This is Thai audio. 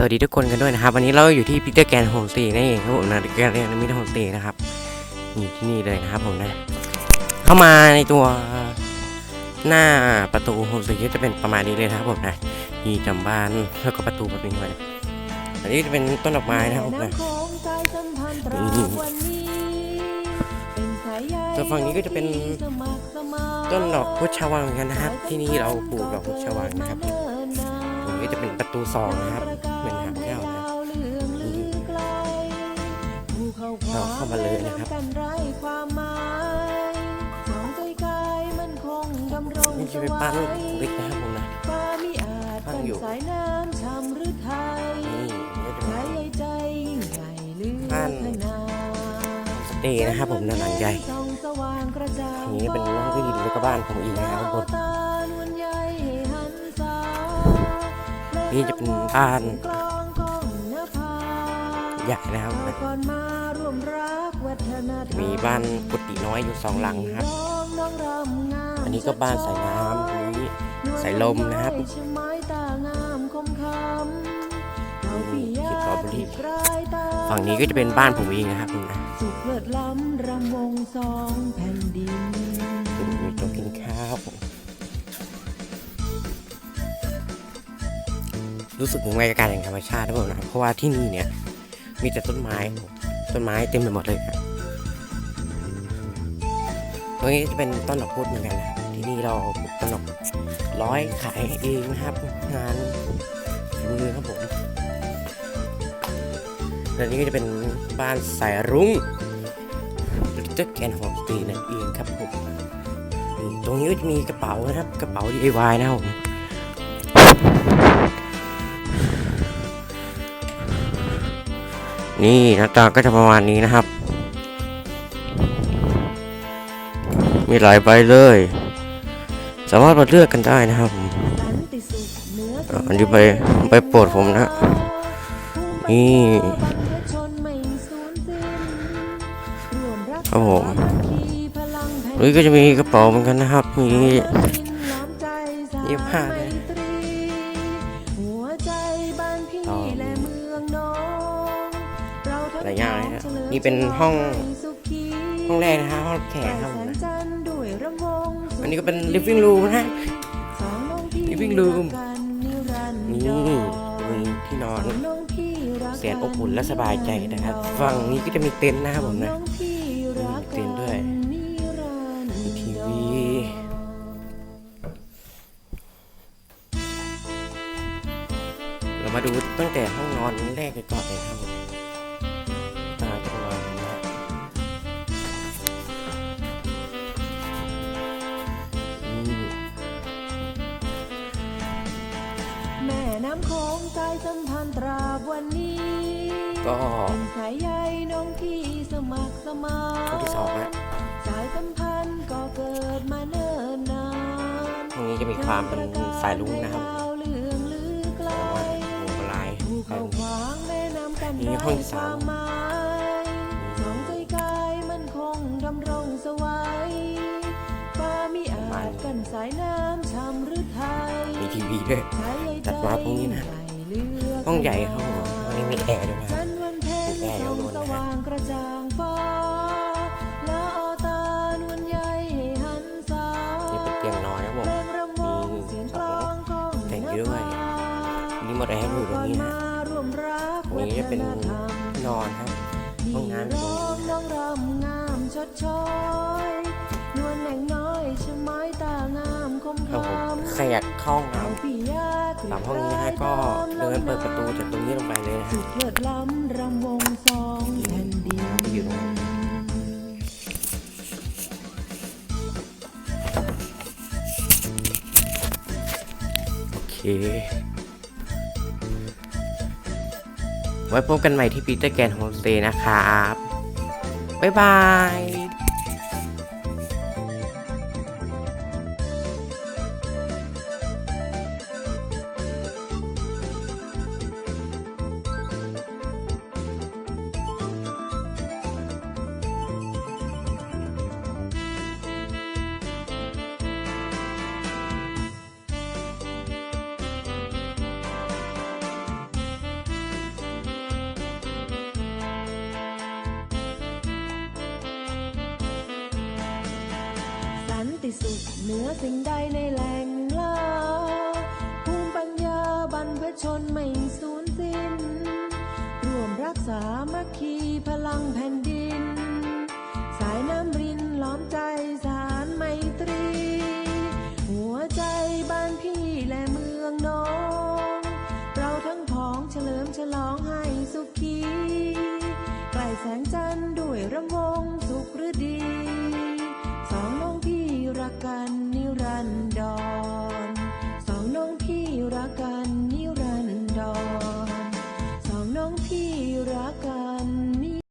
สวัสดีทุกคนกันด้วยนะครับ วันนี้เราอยู่ที่ปีเตอร์แกนโฮมสเตย์นั่นเองครับผมนะแกนเรียนมิทโฮมสเตย์นะครับนี่ที่นี่เลยนะครับผมนะ เข้ามาในตัวหน้าประตูโฮมสเตย์ก็จะเป็นประมาณนี้เลยนะครับผมนะมีจำบ้านแล้วก็ประตูแบบนี้ไว้นะอันนี้จะเป็นต้นดอกไม้นะครับผมนะนี่ส่วนฝั่งนี้ก็จะเป็นต้นดอกพุชวังเหมือนกันนะครับ ที่นี่เราปลูกดอกพุชวังนะครับตรงนี้ก็จะเป็นประตูสองนะครับ เป็นหางแก้วนะเราเข้ามาเลยนะครับนี่จะเป็นบ้นเล็กนะครับผมนะตั้งอยู่สายน้ำชำหรือไทยนี่นี่จะเป็นใช้ใจใหญ่เลือบ้านาสเตย์นะครับผมน้าหลังใหญ่อันนี้เป็นห้องที่ดินแล้วก็บ้านผมอีกนะครับทุก นี่จะเป็นบ้านกลองกองนภาใหญ่นะครับผมนะก่อนมาร่วมรักวัฒนธรรมมีบ้านกุฏิน้อยอยู่สองหลังนะครับน้องน้องรำงามอันนี้ก็บ้านสายน้ำอันนี้สายลมนะครับชไม้ตางามคมคำเราปิยาที่สตรอเบอรี่ปลายตาฝั่งนี้ก็จะเป็นบ้านผมเองนะครับผมนะสุขเลิศล้ำรำวงสองแผ่นดินมีโต๊ะกินข้าว รู้สึกถึงบรรยากาศแห่งธรรมชาตินะผมนะเพราะว่าที่นี่เนี่ย มีแต่ต้นไม้ครับต้นไม้เต็มไปหมดเลยครับตรงนี้จะเป็นต้นดอกพุธเหมือนกันนะที่นี่เราปลูกต้นดอกร้อยขายเองนะครับ งานมือครับผมและนี่ก็จะเป็นบ้านสายรุ้งลิตเติ้ลแกนโฮมตย์นั่นเองครับผมตรงนี้ก็จะมีกระเป๋านะครับ กระเป๋า DIY นะครับ นี่หน้าตาก็จะประมาณนี้นะครับ มีหลายใบเลย สามารถมาเลือกกันได้นะครับอันนี้ใบใบโปรดผมนะ นี่บรรพชนไม่สูญสิ้นร่วมรักครับผมนี่ก็จะมีกระเป๋าเหมือนกันนะครับ มียี่สิบห้าเลย หลายอย่างเลยนะนี่เป็นห้องห้องแรกนะครับห้องแขกครับผมแสนะอันนี้ก็เป็น living room นะฮะสองน้องพี่ living room นี่มีที่นอนแสนอบอุ่นและสบายใจนะครับ ฝั่งนี้ก็จะมีเต็นท์นะครับผมนะมีเตียงด้วยมีทีวีเรามาดูตั้งแต่ห้องนอนแรกกันก่อนเลยครับำโขงใจสัมพันธ์ตราบวันนี้ก็เป็นสายใยน้องพี่สมัครสมานห้องที่สองฮะสายสัมพันธ์ก็เกิดมาเนิ่นนานห้องนี้จะมีความเป็นสายลุ้งนะครับดาวเลืองลือไกลแต่ว่าหัวลายภูเขาขวางแม่น้ำกันนี่ไร้ห้องที่คสาวามมหมายสองใจกายมันคงดำรงสวัยฟ้ามีอาจกันสายน้ำช้ำหรือไทยมีทีวี ด้วยใช้ตัดมาตรงนี้นะใจเลือกห้องใหญ่ครับผมห้องนี้มีแอร์ด้วยนะคจัรับนทร์วันเพ็ญแอร์อยู่ส่องบนสนะฮะว่างกระจ่างฟ้าละออตานวลใหญ่ให้หันษานี่เป็นเตียงนอนนะครับผมเพลงรำวงมีเสียงสกลอองงกองแต่งด้วยนี่หมดแอร์อยู่ตรงนี้ก่อนะมาร่วมรักตรงนี้จะเป็นวัฒธรรมที่นอนครับห้องน้ำอยู่ร้ตรงนี้องน้องรำงามชดช้อยนวลแหน่งน้อยชะ ครับผมคำใครอยากเข้าห้องน้เอาปิยะำตามห้องนี้นะฮะก็เดินเปิดประตูจากตรงนี้ลงไปเลยนะฮะเลิศล้ำรำวงสองแผ่นดินน้ำอยู่ตรงนั้นโอเค ไว้พบกันใหม่ที่ปีเตอร์แกนโฮมสเตย์นะครับ บ๊ายบาย ติสุขเหนือสิ่งใดในแหล่งล่าภูมิปัญญาบรรพชนไม่สูญสิ้นร่วมรักษามัคคีพลังแผ่น